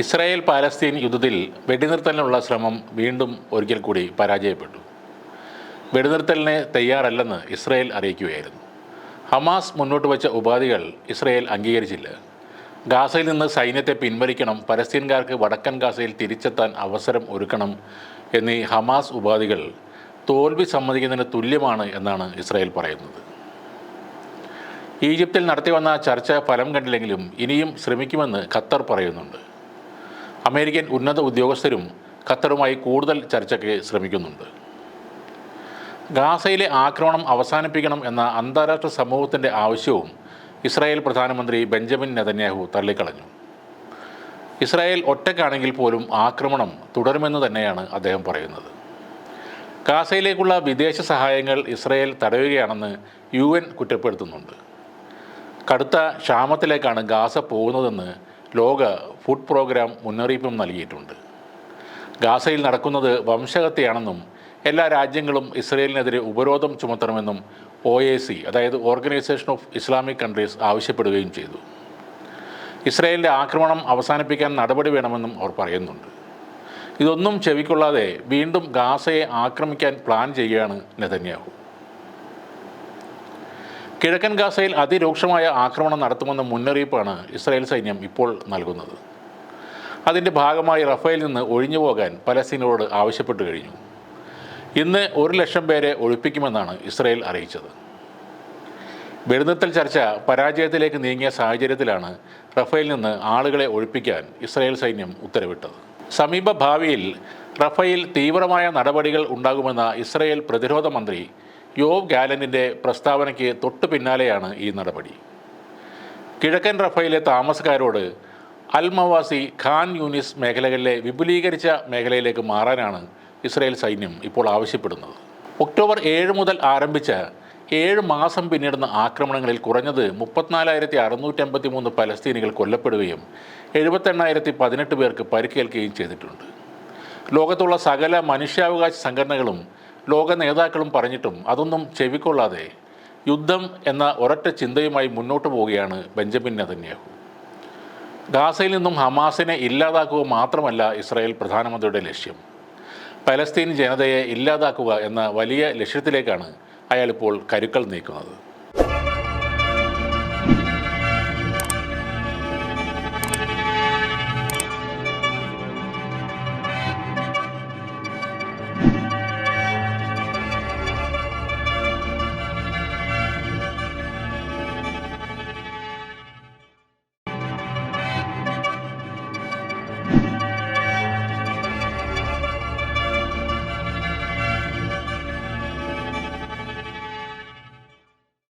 Israel Palestine യുദ്ധത്തിൽ വെടിനിർത്തലിനുള്ള ശ്രമം വീണ്ടും ഒരിക്കൽ കൂടി പരാജയപ്പെട്ടു. വെടിനിർത്തലിന് തയ്യാറല്ലെന്ന് ഇസ്രായേൽ അറിയിക്കുകയായിരുന്നു. ഹമാസ് മുന്നോട്ട് വച്ച ഉപാധികൾ ഇസ്രായേൽ അംഗീകരിച്ചില്ല. ഗാസയിൽ നിന്ന് സൈന്യത്തെ പിൻവലിക്കണം പലസ്തീൻകാർക്ക് വടക്കൻ ഗാസയിൽ തിരിച്ചെത്താൻ അവസരം ഒരുക്കണം എന്നീ ഹമാസ് ഉപാധികൾ തോൽവി സമ്മതിക്കുന്നതിന് തുല്യമാണ് എന്നാണ് ഇസ്രായേൽ പറയുന്നത്. ഈജിപ്തിൽ നടത്തി വന്ന ചർച്ച ഫലം കണ്ടില്ലെങ്കിലും ഇനിയും ശ്രമിക്കുമെന്ന് ഖത്തർ പറയുന്നുണ്ട്. അമേരിക്കൻ ഉന്നത ഉദ്യോഗസ്ഥരും ഖത്തറുമായി കൂടുതൽ ചർച്ചയ്ക്ക് ശ്രമിക്കുന്നുണ്ട്. ഗാസയിലെ ആക്രമണം അവസാനിപ്പിക്കണം എന്ന അന്താരാഷ്ട്ര സമൂഹത്തിന്റെ ആവശ്യവും ഇസ്രായേൽ പ്രധാനമന്ത്രി ബെഞ്ചമിൻ നെതന്യാഹു തള്ളിക്കളഞ്ഞു. ഇസ്രായേൽ ഒറ്റക്കാണെങ്കിൽ പോലും ആക്രമണം തുടരുമെന്ന് തന്നെയാണ് അദ്ദേഹം പറയുന്നത്. ഗാസയിലേക്കുള്ള വിദേശ സഹായങ്ങൾ ഇസ്രായേൽ തടയുകയാണെന്ന് യു എൻ കുറ്റപ്പെടുത്തുന്നുണ്ട്. കടുത്ത ക്ഷാമത്തിലേക്കാണ് ഗാസ പോകുന്നതെന്ന് ലോക ഫുഡ് പ്രോഗ്രാം മുന്നറിയിപ്പും നൽകിയിട്ടുണ്ട്. ഗാസയിൽ നടക്കുന്നത് വംശഹത്യയാണെന്നും എല്ലാ രാജ്യങ്ങളും ഇസ്രയേലിനെതിരെ ഉപരോധം ചുമത്തണമെന്നും ഒ എ സി അതായത് ഓർഗനൈസേഷൻ ഓഫ് ഇസ്ലാമിക് കൺട്രീസ് ആവശ്യപ്പെടുകയും ചെയ്തു. ഇസ്രയേലിന്റെ ആക്രമണം അവസാനിപ്പിക്കാൻ നടപടി വേണമെന്നും അവർ പറയുന്നുണ്ട്. ഇതൊന്നും ചെവിക്കൊള്ളാതെ വീണ്ടും ഗാസയെ ആക്രമിക്കാൻ പ്ലാൻ ചെയ്യുകയാണ് നെതന്യാഹു. കിഴക്കൻ ഗാസയിൽ അതിരൂക്ഷമായ ആക്രമണം നടത്തുമെന്ന മുന്നറിയിപ്പാണ് ഇസ്രായേൽ സൈന്യം ഇപ്പോൾ നൽകുന്നത്. അതിന്റെ ഭാഗമായി റഫേൽ നിന്ന് ഒഴിഞ്ഞു പോകാൻ പലസ്തീനോട് ആവശ്യപ്പെട്ടു കഴിഞ്ഞു. ഇന്ന് ഒരു ലക്ഷം പേരെ ഒഴിപ്പിക്കുമെന്നാണ് ഇസ്രായേൽ അറിയിച്ചത്. വെടിനിർത്തൽ ചർച്ച പരാജയത്തിലേക്ക് നീങ്ങിയ സാഹചര്യത്തിലാണ് റഫേൽ നിന്ന് ആളുകളെ ഒഴിപ്പിക്കാൻ ഇസ്രായേൽ സൈന്യം ഉത്തരവിട്ടത്. സമീപ ഭാവിയിൽ റഫേൽ തീവ്രമായ നടപടികൾ ഉണ്ടാകുമെന്ന ഇസ്രായേൽ പ്രതിരോധ മന്ത്രി യോവ് ഗാലനിന്റെ പ്രസ്താവനയ്ക്ക് തൊട്ടു പിന്നാലെയാണ് ഈ നടപടി. കിഴക്കൻ റഫയിലെ താമസക്കാരോട് അൽമവാസി ഖാൻ യൂനിസ് മേഖലകളിലെ വിപുലീകരിച്ച മേഖലയിലേക്ക് മാറാനാണ് ഇസ്രായേൽ സൈന്യം ഇപ്പോൾ ആവശ്യപ്പെടുന്നത്. ഒക്ടോബർ ഏഴ് മുതൽ ആരംഭിച്ച ഏഴ് മാസം പിന്നിടുന്ന ആക്രമണങ്ങളിൽ കുറഞ്ഞത് മുപ്പത്തിനാലായിരത്തി അറുന്നൂറ്റമ്പത്തി മൂന്ന് പലസ്തീനികൾ കൊല്ലപ്പെടുകയും എഴുപത്തെണ്ണായിരത്തി പതിനെട്ട് പേർക്ക് പരിക്കേൽക്കുകയും ചെയ്തിട്ടുണ്ട്. ലോകത്തുള്ള സകല മനുഷ്യാവകാശ സംഘടനകളും ലോക നേതാക്കളും പറഞ്ഞിട്ടും അതൊന്നും ചെവിക്കൊള്ളാതെ യുദ്ധം എന്ന ഒരൊറ്റ ചിന്തയുമായി മുന്നോട്ട് പോവുകയാണ് ബെഞ്ചമിൻ നെതന്യാഹു. ഗാസയിൽ നിന്നും ഹമാസിനെ ഇല്ലാതാക്കുക മാത്രമല്ല ഇസ്രായേൽ പ്രധാനമന്ത്രിയുടെ ലക്ഷ്യം. പലസ്തീൻ ജനതയെ ഇല്ലാതാക്കുക എന്ന വലിയ ലക്ഷ്യത്തിലേക്കാണ് അയാൾ ഇപ്പോൾ കരുക്കൾ നീക്കുന്നത്.